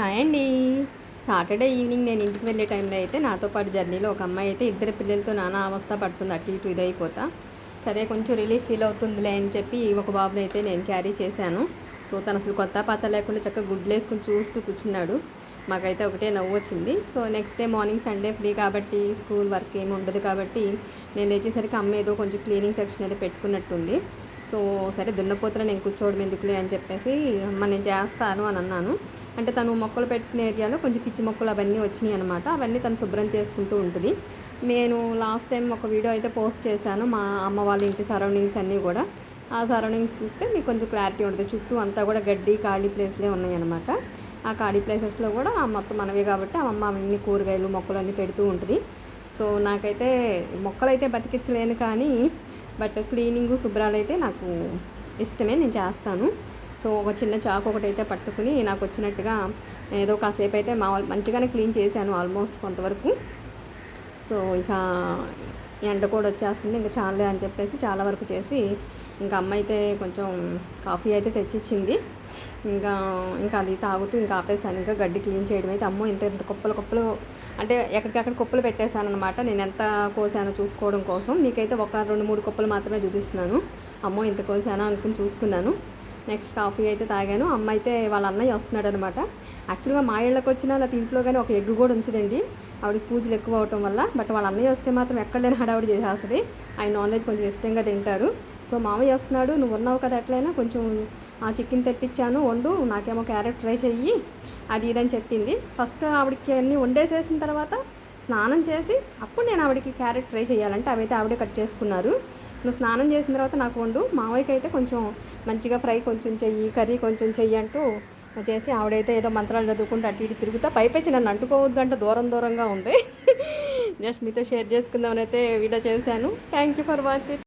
Hi అండి. Saturday evening నేను ఇంటికి వెళ్ళే టైంలో అయితే నాతో పాటు జర్నీలో ఒక అమ్మాయి అయితే ఇద్దరు పిల్లలతో నానా అవస్థ పడుతుంది. అటు ఇటు ఇదైపోతా సరే కొంచెం రిలీఫ్ ఫీల్ అవుతుందిలే అని చెప్పి ఒక బాబుని అయితే నేను క్యారీ చేశాను. సో తను అసలు కొత్త పాత లేకుండా చక్కగా గుడ్లు వేసుకుని చూస్తూ కూర్చున్నాడు. మాకైతే ఒకటే నవ్వు వచ్చింది. So next day morning Sunday free కాబట్టి స్కూల్ వర్క్ ఏమి ఉండదు కాబట్టి నేను లేచేసరికి అమ్మ ఏదో కొంచెం క్లీనింగ్ సెక్షన్ అయితే పెట్టుకున్నట్టుంది. సో సరే దున్నపోతున్నా నేను కూర్చోవడం ఎందుకులే అని చెప్పేసి అమ్మ నేను చేస్తాను అని అన్నాను. అంటే తను మొక్కలు పెట్టిన ఏరియాలో కొంచెం పిచ్చి మొక్కలు అవన్నీ వచ్చినాయి అనమాట అవన్నీ తను శుభ్రం చేసుకుంటూ ఉంటుంది. నేను లాస్ట్ టైం ఒక వీడియో అయితే పోస్ట్ చేశాను మా అమ్మ వాళ్ళ ఇంటి సరౌండింగ్స్ అన్నీ కూడా. ఆ సరౌండింగ్స్ చూస్తే మీకు కొంచెం క్లారిటీ ఉంటుంది. చుట్టూ అంతా కూడా గడ్డి ఖాళీ ప్లేస్లే ఉన్నాయన్నమాట ఆ ఖాళీ ప్లేసెస్లో కూడా ఆ మొత్తం మనవే కాబట్టి ఆ అమ్మ అన్ని కూరగాయలు మొక్కలు అన్నీ పెడుతూ ఉంటుంది. సో నాకైతే మొక్కలు అయితే బతికించలేను కానీ బట్ క్లీనింగ్ శుభ్రాలు అయితే నాకు ఇష్టమే నేను చేస్తాను. సో ఒక చిన్న చాకు ఒకటి అయితే పట్టుకుని నాకు వచ్చినట్టుగా ఏదో కాసేపు అయితే మా మంచిగానే క్లీన్ చేశాను ఆల్మోస్ట్ కొంతవరకు. సో ఇక ఎండ కూడా వచ్చేస్తుంది. ఇంకా చాలే అని చెప్పేసి చాలా వరకు చేసి ఇంకా అమ్మ అయితే కొంచెం కాఫీ అయితే తెచ్చిచ్చింది. ఇంకా ఇంకా అది తాగుతూ ఇంకా ఆపేసాను. ఇంకా గడ్డి క్లీన్ చేయడం అయితే అమ్మో ఇంత ఇంత కుప్పలు కుప్పలు అంటే ఎక్కడికక్కడ కుప్పలు పెట్టేశాను అనమాట నేను ఎంత కోసానో చూసుకోవడం కోసం. మీకైతే ఒక రెండు మూడు కుప్పలు మాత్రమే చూపిస్తున్నాను. అమ్మో ఇంత కోసానా అనుకుని చూసుకున్నాను. నెక్స్ట్ కాఫీ అయితే తాగాను. అమ్మ అయితే వాళ్ళ అన్నయ్య వస్తున్నాడు అనమాట యాక్చువల్గా మా ఇళ్ళకి వచ్చినా అలా ఇంట్లో కానీ ఒక ఎగ్గు కూడా ఉంచదండి. ఆవిడకి పూజలు ఎక్కువ అవటం వల్ల బట్ వాళ్ళ అన్నయ్య వస్తే మాత్రం ఎక్కడ లేని హడావిడి చేసేస్తుంది. ఆయన నాన్ వెజ్ కొంచెం ఇష్టంగా తింటారు. సో మామయ్య వస్తున్నాడు నువ్వు ఉన్నావు కదా ఎట్లయినా కొంచెం ఆ చికెన్ తెప్పించాను వండు నాకేమో క్యారెట్ ఫ్రై చెయ్యి అది ఇదని చెప్పింది. ఫస్ట్ ఆవిడకి అన్నీ వండేసేసిన తర్వాత స్నానం చేసి అప్పుడు నేను ఆవిడకి క్యారెట్ ఫ్రై చేయాలంటే అవైతే ఆవిడే కట్ చేసుకున్నారు. నువ్వు స్నానం చేసిన తర్వాత నాకు వండు మావయ్యకి అయితే కొంచెం మంచిగా ఫ్రై కొంచెం చెయ్యి కర్రీ కొంచెం చెయ్యి అంటూ చేసి ఆవిడైతే ఏదో మంత్రాలు చదువుకుంటూ అటు ఇటు తిరుగుతా. పైపేసి నన్ను అంటుకోవద్దు అంటే దూరం దూరంగా ఉంది. జస్ట్ మీతో షేర్ చేసుకుందామని అయితే వీడియో చేశాను. Thank you for watching